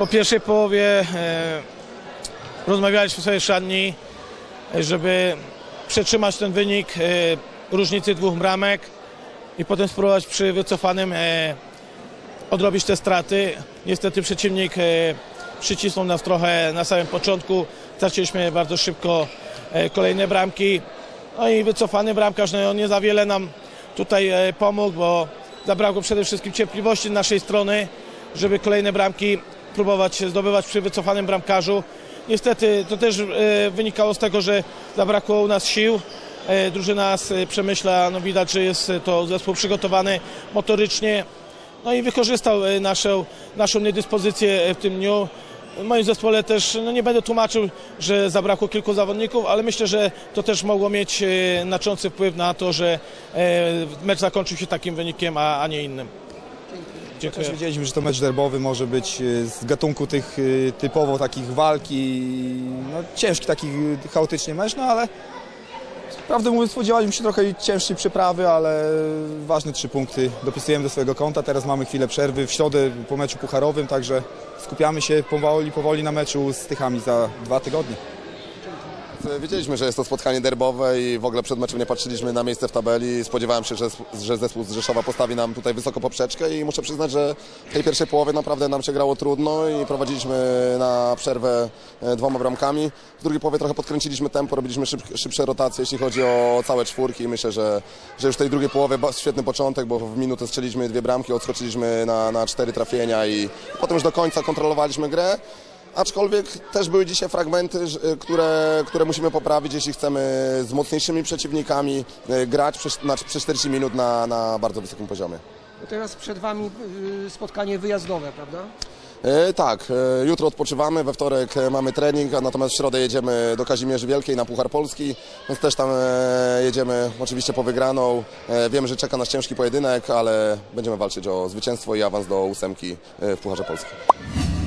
Po pierwszej połowie e, rozmawialiśmy sobie w szatni, e, żeby przetrzymać ten wynik e, różnicy dwóch bramek i potem spróbować przy wycofanym odrobić te straty. Niestety przeciwnik przycisnął nas trochę na samym początku. Straciliśmy bardzo szybko kolejne bramki. No i wycofany bramkarz no, nie za wiele nam tutaj pomógł, bo zabrakło przede wszystkim cierpliwości z naszej strony, żeby kolejne bramki próbować zdobywać przy wycofanym bramkarzu. Niestety to też e, wynikało z tego, że zabrakło u nas sił. E, Drużyna z Przemyśla, no widać, że jest to zespół przygotowany motorycznie, no i wykorzystał e, naszą, naszą niedyspozycję e, w tym dniu. W moim zespole też, no nie będę tłumaczył, że zabrakło kilku zawodników, ale myślę, że to też mogło mieć e, znaczący wpływ na to, że e, mecz zakończył się takim wynikiem, a, a nie innym. Dziękuję. Też wiedzieliśmy, że to mecz derbowy może być e, z gatunku tych e, typowo takich walki, no ciężki taki e, chaotycznie mecz, no ale prawdę mówiąc spodziewaliśmy się trochę cięższej przeprawy, ale ważne trzy punkty dopisujemy do swojego konta, teraz mamy chwilę przerwy w środę po meczu pucharowym, także skupiamy się powoli, powoli na meczu z Tychami za dwa tygodnie. Wiedzieliśmy, że jest to spotkanie derbowe i w ogóle przed meczem nie patrzyliśmy na miejsce w tabeli. Spodziewałem się, że, że zespół z Rzeszowa postawi nam tutaj wysoko poprzeczkę i muszę przyznać, że w tej pierwszej połowie naprawdę nam się grało trudno i prowadziliśmy na przerwę e, dwoma bramkami. W drugiej połowie trochę podkręciliśmy tempo, robiliśmy szyb, szybsze rotacje, jeśli chodzi o całe czwórki. Myślę, że, że już w tej drugiej połowie świetny początek, bo w minutę strzeliliśmy dwie bramki, odskoczyliśmy na, na cztery trafienia i potem już do końca kontrolowaliśmy grę. Aczkolwiek też były dzisiaj fragmenty, które, które musimy poprawić, jeśli chcemy z mocniejszymi przeciwnikami e, grać przez, na, przez 40 minut na, na bardzo wysokim poziomie. Teraz przed Wami y, spotkanie wyjazdowe, prawda? E, tak, e, jutro odpoczywamy, we wtorek mamy trening, a natomiast w środę jedziemy do Kazimierzy Wielkiej na Puchar Polski, więc też tam jedziemy oczywiście po wygraną. Wiem, że czeka nas ciężki pojedynek, ale będziemy walczyć o zwycięstwo i awans do ósemki w Pucharze Polskim.